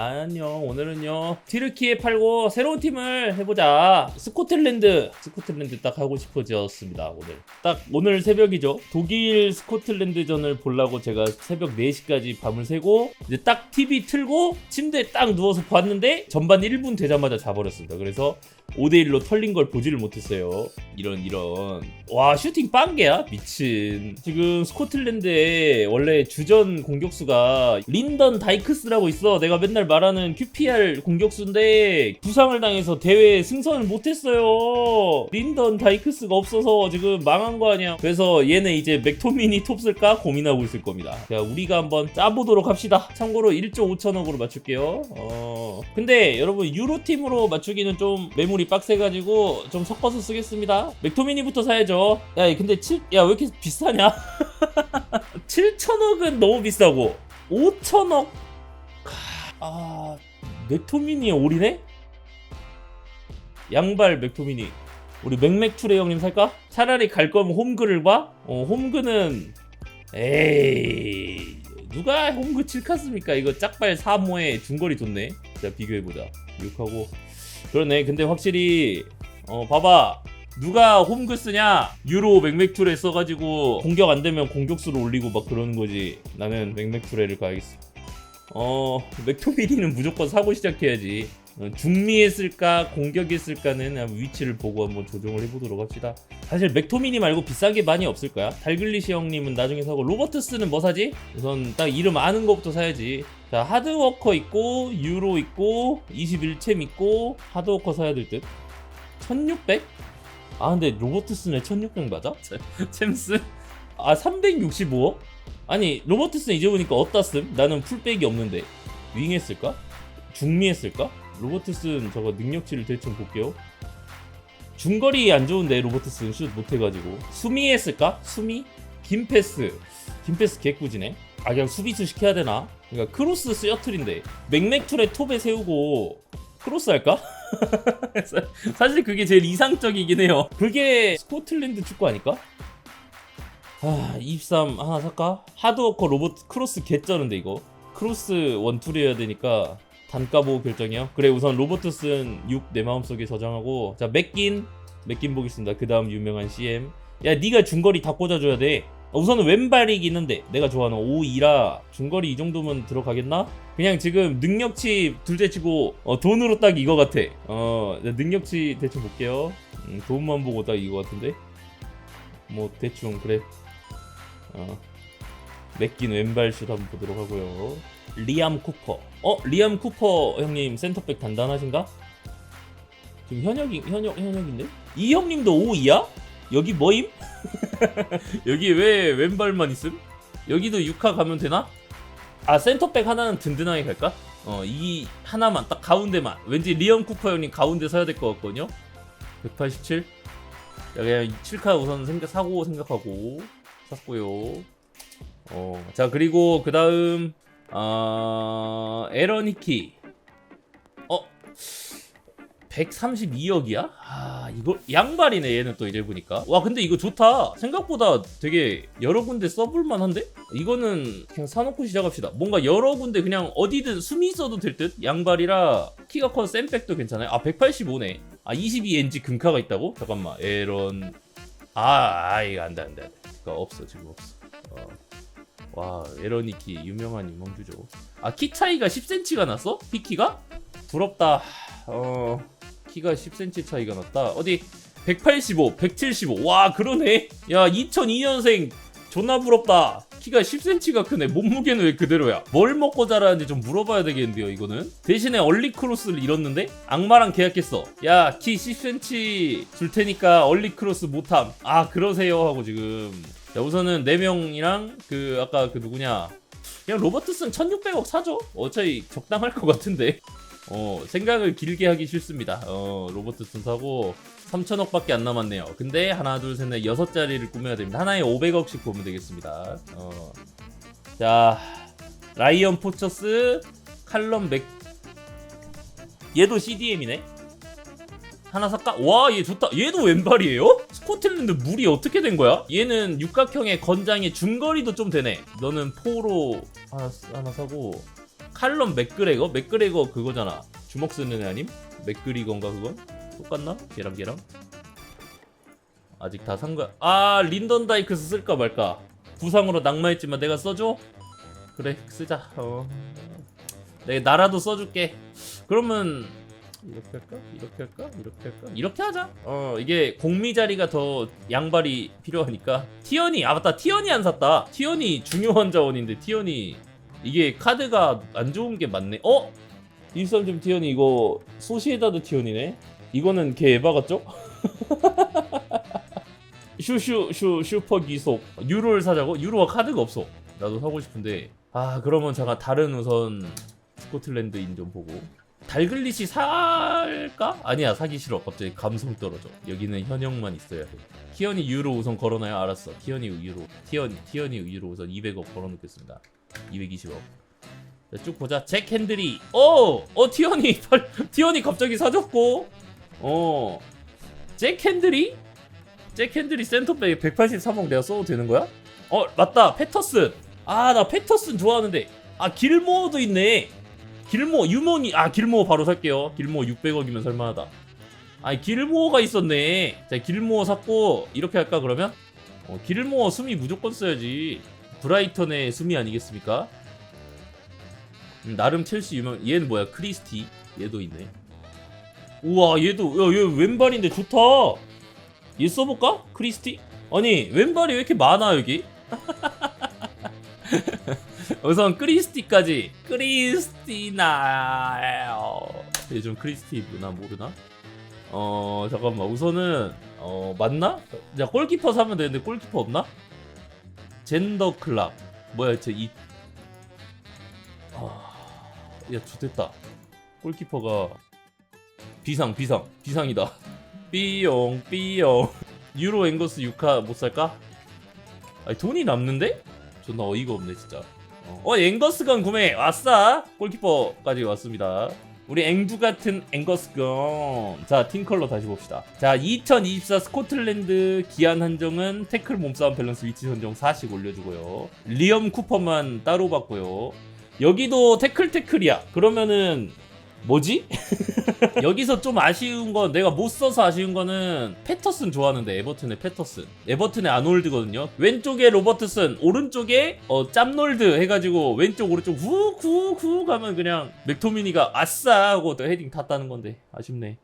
안녕 오늘은요 튀르키에 팔고 새로운 팀을 해보자 스코틀랜드 스코틀랜드 딱 하고 싶어졌습니다 오늘 딱 오늘 새벽이죠 독일 스코틀랜드전을 보려고 제가 새벽 4시까지 밤을 새고 이제 딱 TV 틀고 침대에 딱 누워서 봤는데 전반 1분 되자마자 자버렸습니다 그래서 5대1로 털린 걸 보지를 못했어요. 이런, 이런. 와, 슈팅 빵개야? 미친. 지금 스코틀랜드에 원래 주전 공격수가 린던 다이크스라고 있어. 내가 맨날 말하는 QPR 공격수인데 부상을 당해서 대회 승선을 못했어요. 린던 다이크스가 없어서 지금 망한 거 아니야. 그래서 얘네 이제 맥토미니 톱 쓸까 고민하고 있을 겁니다. 자, 우리가 한번 짜보도록 합시다. 참고로 1조 5천억으로 맞출게요. 어. 근데 여러분 유로팀으로 맞추기는 좀 매물이 빡세가지고 좀 섞어서 쓰겠습니다. 맥토미니부터 사야죠. 야, 근데 7, 야, 왜 이렇게 비싸냐? 7천억은 너무 비싸고 5천억 아 맥토미니에 올이네? 양발 맥토미니. 우리 맥맥투레 형님 살까? 차라리 갈 거면 홈그를 봐? 어 홈그는 에이 누가 홈그 7카습니까? 이거 짝발 3호에 중거리 좋네. 자 비교해보자. 6하고. 그러네. 근데 확실히 어 봐봐. 누가 홈그 쓰냐? 유로 맥맥투레 써가지고 공격 안 되면 공격수를 올리고 막 그러는 거지. 나는 맥맥투레를 가야겠어 어 맥토미니는 무조건 사고 시작해야지 어, 중미했을까 공격했을까는 위치를 보고 한번 조정을 해보도록 합시다 사실 맥토미니 말고 비싼 게 많이 없을 거야 달글리시 형님은 나중에 사고 로버트스는 뭐 사지? 우선 딱 이름 아는 거부터 사야지 자 하드워커 있고 유로 있고 21챔 있고 하드워커 사야 될 듯 1600? 아 근데 로버트스는 1600 맞아? 챔스? 아 365억? 아니 로버트스는 이제 보니까 어디다 씀? 나는 풀백이 없는데 윙 했을까? 중미 했을까? 로버트스는 저거 능력치를 대충 볼게요 중거리 안 좋은데 로버트스는 슛 못해가지고 수미 했을까? 수미? 김패스 김패스 개꾸지네 아 그냥 수비수 시켜야 되나? 그러니까 크로스 스여틀인데 맥맥툴의 톱에 세우고 크로스 할까? 사실 그게 제일 이상적이긴 해요 그게 스코틀랜드 축구 아닐까? 아, 23 하나 살까? 하드워커 로봇 크로스 개쩌는데 이거. 크로스 원툴 해야 되니까 단가 보고 결정이요. 그래 우선 로버트슨 6 내 마음속에 저장하고 자 맥긴 맥긴 보겠습니다. 그 다음 유명한 CM. 야 네가 중거리 다 꽂아줘야 돼. 어, 우선은 왼발이긴 한데 내가 좋아하는 5-2라 중거리 이 정도면 들어가겠나? 그냥 지금 능력치 둘째 치고 어, 돈으로 딱 이거 같아. 어 능력치 대충 볼게요. 음, 돈만 보고 딱 이거 같은데. 뭐 대충 그래. 어. 맥긴 왼발슛 한번 보도록 하고요. 리암 쿠퍼. 어, 리암 쿠퍼 형님 센터백 단단하신가? 지금 현역이 현역 현역인데? 이 형님도 5이야? 여기 뭐임? 여기 왜 왼발만 있음? 여기도 6화 가면 되나? 아 센터백 하나는 든든하게 갈까? 어, 이 하나만 딱 가운데만. 왠지 리암 쿠퍼 형님 가운데 서야 될 것 같거든요. 187. 야, 그냥 7카 우선 생각 사고 생각하고 샀고요. 어, 자 그리고 그 다음 어, 에러니키. 어 132억이야? 아 이거 양발이네 얘는 또 이제 보니까. 와 근데 이거 좋다. 생각보다 되게 여러 군데 써볼만 한데? 이거는 그냥 사놓고 시작합시다. 뭔가 여러 군데 그냥 어디든 숨이 있어도 될 듯? 양발이라 키가 커서 샌백도 괜찮아요? 아 185네. 아 22NG 금카가 있다고? 잠깐만. 에런 아, 아 이거 안 돼 안 돼 안 돼 그거 없어 지금 없어. 어. 와 에러니키 유명한 유망주죠. 아키 차이가 10cm가 났어? 피키가? 부럽다. 어. 키가 10cm 차이가 났다. 어디? 185 175 와 그러네. 야 2002년생 존나 부럽다 키가 10cm가 크네. 몸무게는 왜 그대로야? 뭘 먹고 자라는지 좀 물어봐야 되겠는데요 이거는. 대신에 얼리 크로스를 잃었는데 악마랑 계약했어. 야 키 10cm 줄 테니까 얼리 크로스 못함. 아 그러세요 하고 지금. 자 우선은 4명이랑 그 아까 그 누구냐? 그냥 로버트슨 1600억 사죠 어차피 적당할 것 같은데. 어 생각을 길게 하기 싫습니다. 어 로버트슨 사고 3천억밖에 안 남았네요 근데 하나 둘 셋 넷 여섯 자리를 꾸며야 됩니다 하나에 500억씩 보면 되겠습니다 어 자 라이언 포처스 칼럼 맥 얘도 CDM이네 하나 살까? 와, 얘 좋다. 얘도 왼발이에요? 스코틀랜드 물이 어떻게 된 거야? 얘는 육각형의 건장에 중거리도 좀 되네. 너는 포로 하나, 하나 사고 칼럼 맥그레거? 맥그레거 그거잖아 주먹 쓰는 애 아님? 맥그리건가 그건? 똑같나? 걔랑 걔랑? 아직 다산 거야 아 린던 다이크스 쓸까 말까 부상으로 낙마했지만 내가 써줘? 그래 쓰자 어. 내가 나라도 써줄게 그러면 이렇게 할까? 이렇게 할까? 이렇게 할까? 이렇게 하자. 어 이게 공미 자리가 더 양발이 필요하니까 티언이 아 맞다 티언이 안 샀다. 티언이 중요한 자원인데 티언이 이게 카드가 안 좋은 게 맞네. 어? 인썸 티언이 이거 소시에다드 티언이네. 이거는 걔 에바 같죠? 슈슈 슈 슈퍼 기속. 유로를 사자고? 유로가 카드가 없어. 나도 사고 싶은데. 아 그러면 잠깐 다른 우선 스코틀랜드인 좀 보고. 달글릿이 살까? 아니야 사기 싫어. 갑자기 감성 떨어져. 여기는 현역만 있어야 돼. 티언이 유로 우선 걸어놔요? 알았어. 티언이 유로. 티언, 티언이 유로 우선 200억 걸어놓겠습니다. 220억. 자, 쭉 보자. 잭 핸들이 어! 어 티언이 팔- 티언이 갑자기 사줬고 어 잭 핸들이? 잭 핸들이 센터백 183억 내가 써도 되는 거야? 어 맞다. 패터슨. 아 나 패터슨 좋아하는데. 아 길모어도 있네. 길모 유모니. 아 길모 바로 살게요. 길모 600억이면 살만하다. 아 길모어가 있었네. 자 길모어 샀고 이렇게 할까 그러면? 어, 길모어 수미 무조건 써야지. 브라이턴의 수미 아니겠습니까? 음, 나름 첼시 유명 얘는 뭐야? 크리스티. 얘도 있네 우와 얘도 야얘 왼발인데 좋다. 얘 써볼까? 크리스티? 아니 왼발이 왜 이렇게 많아 여기? 우선 크리스티까지. 크리스티나 요즘 크리스티 누나 모르나? 어 잠깐만. 우선은 어 맞나? 자 골키퍼 사면 되는데 골키퍼 없나? 젠더 클럽. 뭐야 쟤이. 아 야 좋됐다. 골키퍼가 비상 비상. 비상이다. 삐용 삐용. 유로 앵거스 6카 못 살까? 아니 돈이 남는데? 존나 어이가 없네 진짜. 어, 어 앵거스건 구매! 왔어! 골키퍼까지 왔습니다. 우리 앵두 같은 앵거스건. 자 팀컬러 다시 봅시다. 자 2024 스코틀랜드 기한 한정은 태클 몸싸움 밸런스 위치 선정 4씩 올려주고요. 리엄 쿠퍼만 따로 받고요. 여기도 태클 태클이야. 그러면은 뭐지? 여기서 좀 아쉬운 건 내가 못 써서 아쉬운 거는 패터슨 좋아하는데 에버튼의 패터슨. 에버튼의 아놀드거든요. 왼쪽에 로버트슨 오른쪽에 어 짭놀드 해가지고 왼쪽 오른쪽 후후후 가면 그냥 맥토미니가 아싸 하고 또 헤딩 탔다는 건데 아쉽네